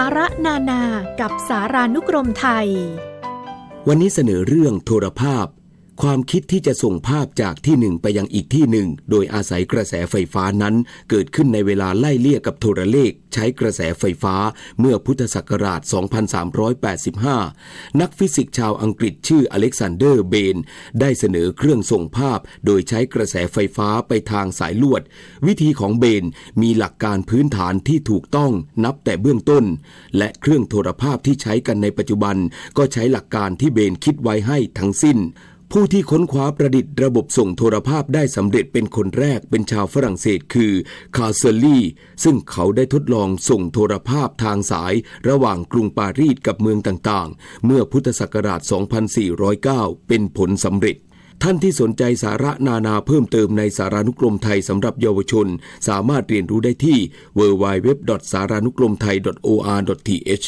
สาระนานากับสารานุกรมไทย วันนี้เสนอเรื่องโทรภาพ ความคิดที่จะส่งภาพจากที่หนึ่งไปยังอีกที่หนึ่ง โดยอาศัยกระแสไฟฟ้านั้น เกิดขึ้นในเวลาไล่เลี่ยกับโทรเลข ใช้กระแสไฟฟ้าเมื่อพุทธศักราช 2385 นักฟิสิกส์ชาวอังกฤษชื่ออเล็กซานเดอร์เบน ได้เสนอเครื่องส่งภาพ โดยใช้กระแสไฟฟ้าไปทางสายลวด วิธีของเบนมีหลักการพื้นฐานที่ถูกต้องนับแต่เบื้องต้น และเครื่องโทรภาพที่ใช้กันในปัจจุบัน ก็ใช้หลักการที่เบนคิดไว้ให้ทั้งสิ้น ผู้ที่ค้นคว้าประดิษฐ์ระบบส่งโทรภาพได้สำเร็จเป็นคนแรกเป็นชาวฝรั่งเศสคือคาเซอรี่ ซึ่งเขาได้ทดลองส่งโทรภาพทางสายระหว่างกรุงปารีสกับเมืองต่างๆ เมื่อพุทธศักราช 2409 เป็นผลสำเร็จท่านที่สนใจสาระนานาเพิ่มเติมในสารานุกรมไทยสำหรับเยาวชน สามารถเรียนรู้ได้ที่ www.saranukromthai.or.th